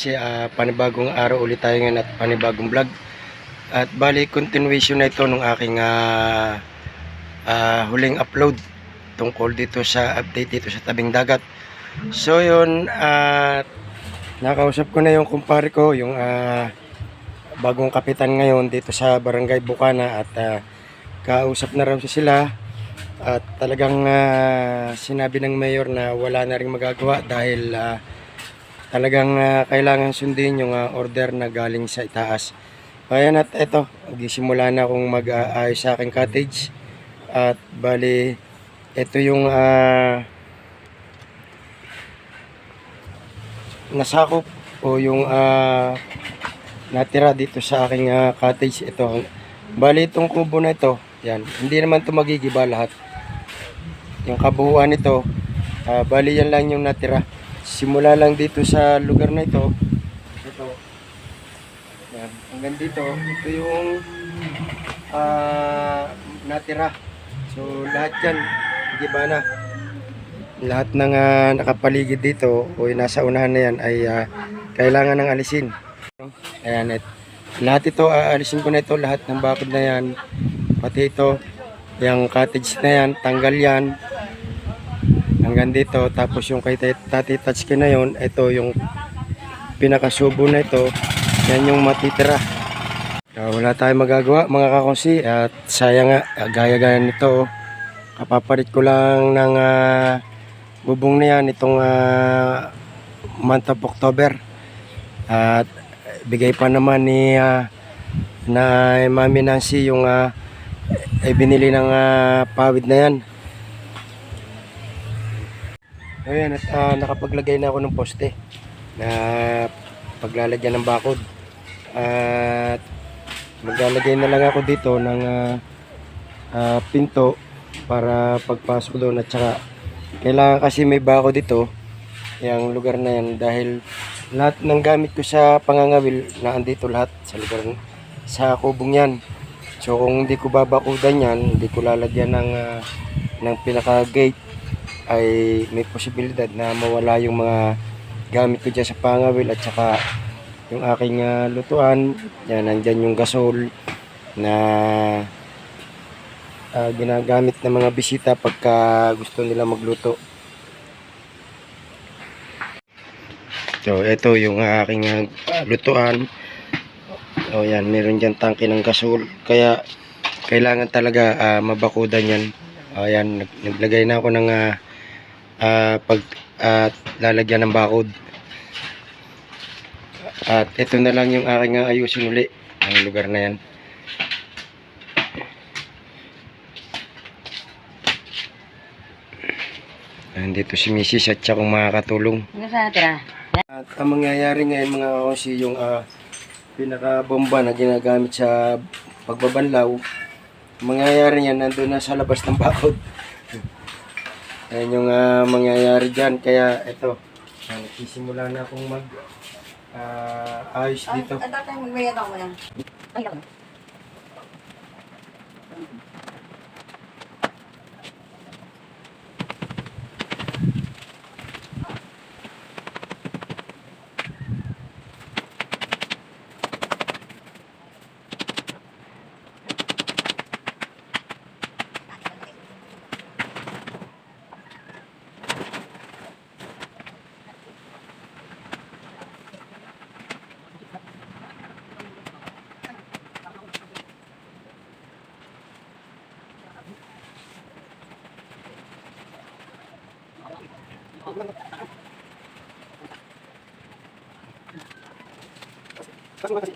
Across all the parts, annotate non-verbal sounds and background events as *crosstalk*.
kasi ah, panibagong araw ulit tayo ngayon at panibagong vlog. At bali continuation na ito nung aking ah, ah, huling upload tungkol dito sa update dito sa tabing dagat. So yun, at nakausap ko na yung kumpare ko, yung ah, bagong kapitan ngayon dito sa Barangay Bukana at ah, kausap na rin sila at talagang ah, sinabi ng mayor na wala na rin magagawa dahil ah, talagang ah, kailangan sundin yung ah, order na galing sa itaas. Kaya at eto, gisimula na akong mag-aayos sa aking cottage at bali ito yung ah, nasakop o yung ah, natira dito sa aking ah, cottage ito. Bali itong kubo na ito, yan, hindi naman ito magigiba lahat. Yung kabuuan nito, ah, bali yan lang yung natira. Simula lang dito sa lugar na ito, ito, yan, hanggang dito, ito yung ah, natira. So lahat yan, giba na. Lahat ng ah, nakapaligid dito o nasa unahan na yan ay ah, kailangan ng alisin. Ayan, et, lahat ito, aalisin ko na ito, lahat ng bakod na yan, pati ito, yung cottage na yan, tanggal yan, hanggang dito, tapos yung kay Tat- Tati Tatsuki na yon ito yung pinakasubo na ito, yan yung matitira. Ah, wala tayong magagawa mga kakusi at sayang nga, ah, gaya-gaya nito, oh. kapapalit ko lang ng ah, bubong na yan itong ah, month of October. At bigay pa naman ni ah, na Mami Nancy yung ah, ay binili ng ah, pawid na yan. Ayan, at ah, nakapaglagay na ako ng poste na paglalagyan ng bakod. At maglalagay na lang ako dito ng ah, ah, pinto para pagpasok doon. At saka kailangan kasi may bakod dito yung lugar na yan. Dahil lahat ng gamit ko sa pangangawil na andito lahat sa lugar sa kubong yan. So kung hindi ko babakudan yan hindi ko lalagyan ng ah, ng pinaka gate ay may posibilidad na mawala yung mga gamit ko dyan sa pangawil at saka yung aking ah, lutuan yan nandyan yung gasol na ah, ginagamit ng mga bisita pagka gusto nila magluto So, ito yung aking ah, lutuan. O yan, meron dyan tangke ng gasol. Kaya, kailangan talaga ah, mabakudan yan. O yan, nag- naglagay na ako ng ah, ah, pag at lalagyan ng bakod. At ito na lang yung aking ayusin uli. Ang lugar na yan. Nandito si Mrs. at siya kung makakatulong. Ano? At ang mangyayari ngayon mga kasi yung ah, pinaka-bomba na ginagamit sa pagbabanlaw, ang mangyayari yan nandun na sa labas ng bakod. Ayan yung ah, mangyayari dyan. Kaya ito, uh, nagsisimula na akong mag ah, ayos dito. Ang tatay magbayad ako muna. Ay, ako. Kasi kasi.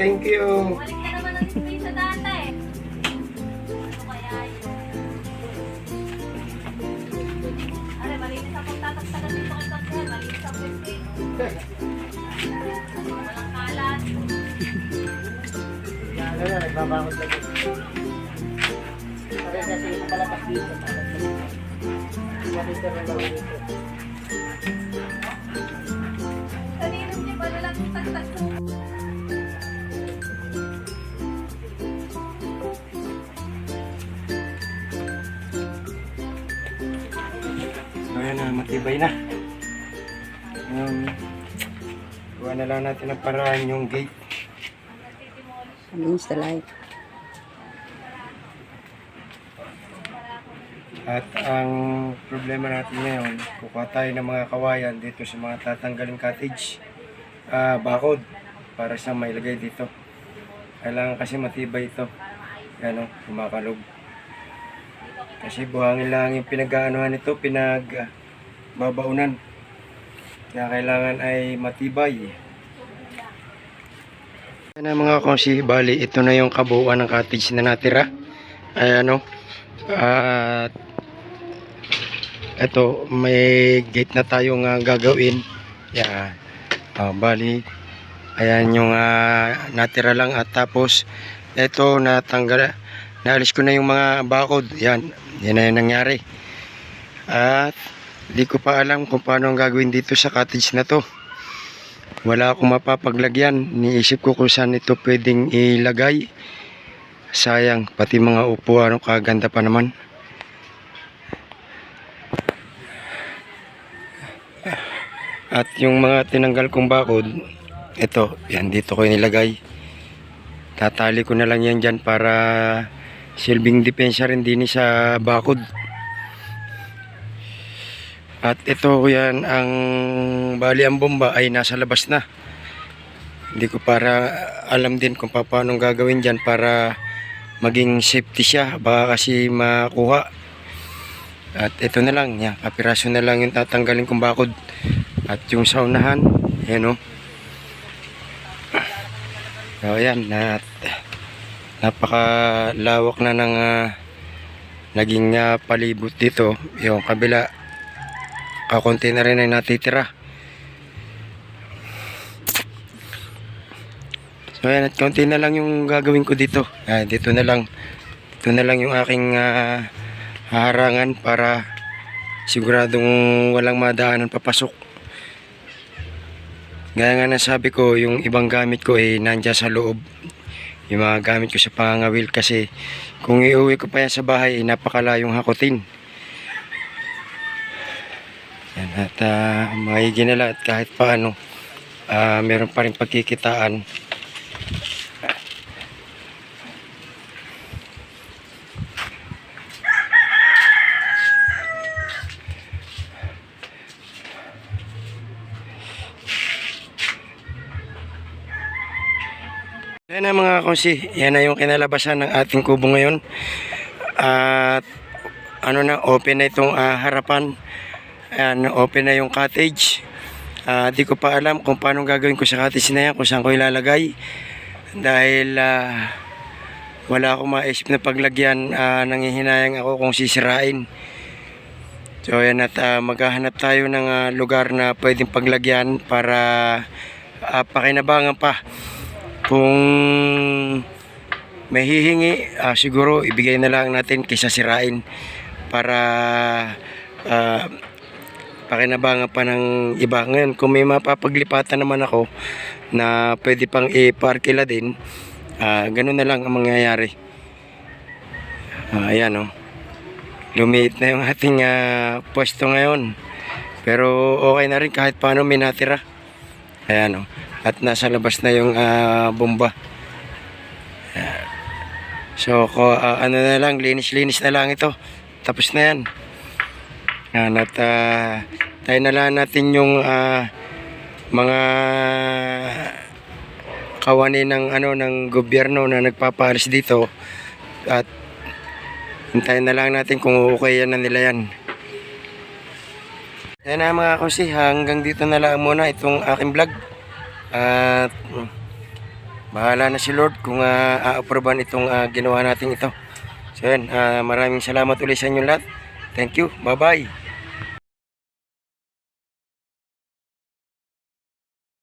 Thank you. Balik ka naman ng school sa data eh. Ano kaya yun? Are, malinis ang pagtatagtagan dito kay Konsyel. Malinis ang pwede. Walang kalat. Ano na, nagbabakot lang. Sabi kasi palabas dito. Ganito na lang dito. Matibay na. Um, gawa na lang natin ang paraan yung gate. Against the light. At ang problema natin ngayon, kukuha tayo ng mga kawayan dito sa mga tatanggaling cottage. ah bakod para sa mailagay dito. Kailangan kasi matibay ito. Yan o, kumakalog. Kasi buhangin lang yung pinag-aanuhan nito, pinag babaunan. Kaya kailangan ay matibay. Yan na mga konsi, bali ito na yung kabuuan ng cottage na natira. Ay ano, at ito may gate na tayong ah, gagawin. Yan. Ah, bali ayan yung ah, natira lang at tapos ito natanggal naalis ko na yung mga bakod. Yan. Yan na yung nangyari. At Hindi ko pa alam kung paano ang gagawin dito sa cottage na to. Wala akong mapapaglagyan. Niisip ko kung saan ito pwedeng ilagay. Sayang, pati mga upuan, kaganda pa naman. At yung mga tinanggal kong bakod, ito, yan dito ko nilagay. Tatali ko na lang yan dyan para silbing depensa rin din sa bakod. At ito yan ang bali ang bomba ay nasa labas na. Hindi ko para alam din kung paano gagawin dyan para maging safety siya. Baka kasi makuha. At ito na lang, yan, kapiraso na lang yung tatanggalin kong bakod. At yung saunahan, yan o. So yan, at napakalawak na ng ah, naging ah, palibot dito. Yung kabila, kakunti na rin ay natitira. So yan, at kaunti na lang yung gagawin ko dito. Ah, dito na lang, dito na lang yung aking ah, harangan para siguradong walang madaanan papasok. Gaya nga nasabi ko, yung ibang gamit ko ay nandyan sa loob. Yung mga gamit ko sa pangangawil kasi kung iuwi ko pa yan sa bahay, ay napakalayong hakutin. Yan, at uh, maigi na lang at kahit paano, ah, meron pa rin pagkikitaan. Yan na mga konsi, yan na yung kinalabasan ng ating kubo ngayon. At ano na, open na itong ah, harapan. Ayan, open na yung cottage. Ah, di ko pa alam kung paano gagawin ko sa cottage na yan, kung saan ko ilalagay. Dahil ah, wala akong maisip na paglagyan, ah, nangihinayang ako kung sisirain. So yan at ah, maghahanap tayo ng ah, lugar na pwedeng paglagyan para ah, pakinabangan pa. Kung may hihingi, ah, siguro ibigay na lang natin kaysa sirain para ah, pakinabangan pa ng iba. Ngayon, kung may mapapaglipatan naman ako na pwede pang iparkila din, ah, ganun na lang ang mangyayari. Ah, ayan o. Lumiit na yung *laughs* ating ah, pwesto ngayon. Pero okay na rin kahit paano may natira. Ayan o. At nasa labas na yung ah, bomba. Ayan. So, ko, ah, ano na lang, linis-linis na lang ito. Tapos na yan. Yan, at ah, tayo natin yung ah, mga kawani ng ano ng gobyerno na nagpapaalis dito at hintayin na lang natin kung okay yan na nila yan. Yan na mga kusi, hanggang dito na lang muna itong aking vlog. At bahala na si Lord kung uh, a-approvean itong ah, ginawa natin ito. So yan, ah, maraming salamat ulit sa inyo lahat. Thank you. Bye-bye.